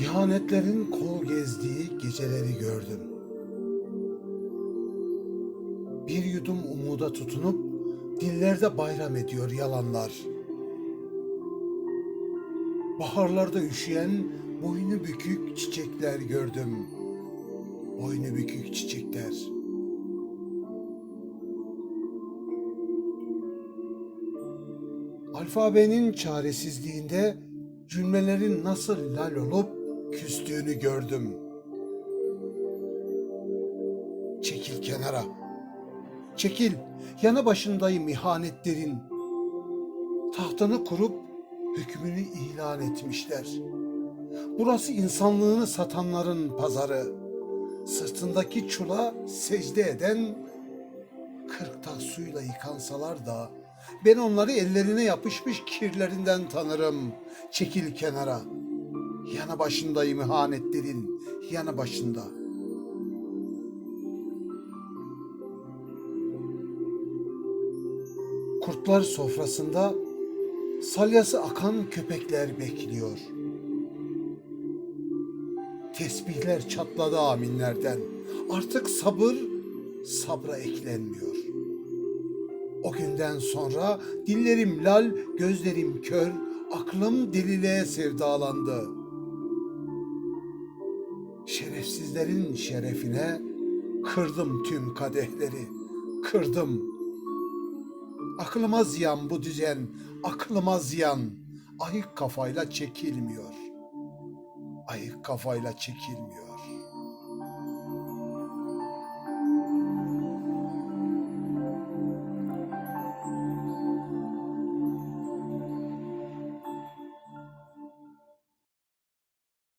İhanetlerin kol gezdiği geceleri gördüm. Bir yudum umuda tutunup dillerde bayram ediyor yalanlar. Baharlarda üşüyen boynu bükük çiçekler gördüm. Boynu bükük çiçekler. Alfabenin çaresizliğinde cümlelerin nasıl lal olup küstüğünü gördüm. Çekil kenara. Çekil. Yanı başındayım ihanetlerin. Tahtını kurup hükmünü ilan etmişler. Burası insanlığını satanların pazarı. Sırtındaki çula secde eden kırk tas suyla yıkansalar da ben onları ellerine yapışmış kirlerinden tanırım. Çekil kenara. Yanı başındayım ihanetlerin, yanı başında. Kurtlar sofrasında salyası akan köpekler bekliyor. Tesbihler çatladı aminlerden. Artık sabır sabra eklenmiyor. O günden sonra dillerim lal, gözlerim kör, aklım deliliğe sevdalandı. Şerefsizlerin şerefine kırdım tüm kadehleri, kırdım. Aklıma ziyan bu düzen, aklıma ziyan. Ayık kafayla çekilmiyor. Ayık kafayla çekilmiyor.